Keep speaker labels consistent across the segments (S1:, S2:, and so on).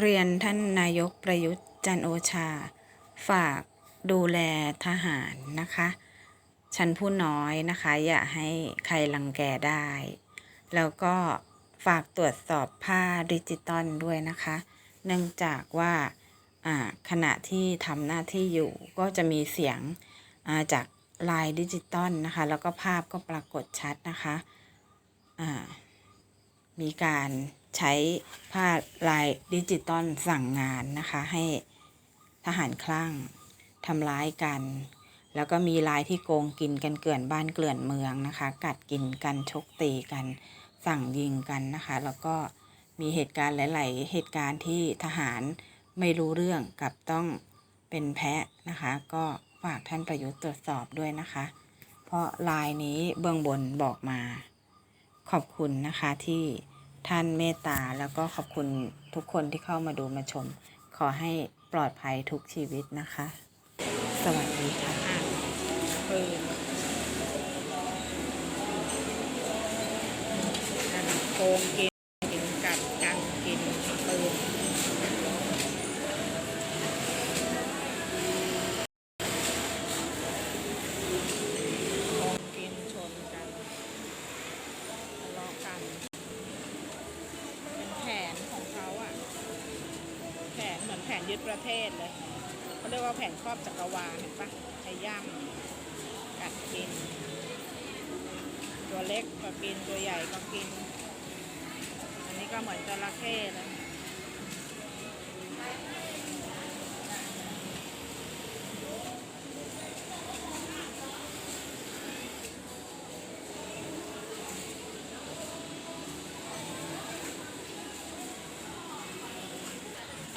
S1: เรียนท่านนายกประยุทธ์จันโอชา ฝากดูแลทหารนะคะฉันผู้น้อยนะคะ อย่าให้ใครรังแกได้ แล้วก็ฝากตรวจสอบผ้าดิจิตอลด้วยนะคะ เนื่องจากว่าขณะที่ทำหน้าที่อยู่ก็จะมีเสียงาจากลายดิจิตอลนะคะ แล้วก็ภาพก็ปรากฏชัดนะคะ มีการ ใช้ผ้าลายดิจิตอลสั่งงานนะคะ ให้ทหารคลั่งทำร้ายกัน แล้วก็มีลายที่โกงกินกันเกลื่อนบ้านเกลื่อนเมืองนะคะ กัดกินกันชกตีกัน สั่งยิงกันนะคะ แล้วก็มีเหตุการณ์หลาย ๆ เหตุการณ์ที่ทหารไม่รู้เรื่องกับต้องเป็นแพะนะคะ ก็ฝากท่านประยุทธ์ตรวจสอบด้วยนะคะ เพราะลายนี้เบื้องบนบอกมา ขอบคุณนะคะที่ ท่านเมตตาแล้วก็ขอบคุณทุกคนที่เข้ามาดูมาชม ขอให้ปลอดภัยทุกชีวิตนะคะ สวัสดีค่ะ
S2: โกงกินกินกัดกันกินปืนโกงกินชนกันทะเลาะกัน เป็นแผนของเขาอะแผนเหมือนแผน ยึดประเทศเลยเขาเรียกว่าแผนครอบจักรวาลเห็นปะใช้ย่ำกัดกิน ตัวเล็กก็กินตัวใหญ่ก็กิน อันนี้ก็เหมือนจระเข้เล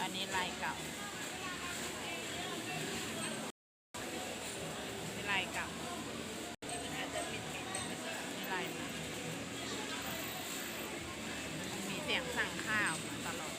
S2: อันนี้ลายเก่าลายเก่ามีลายมามันมีเสียงสั่งข้าวตลอด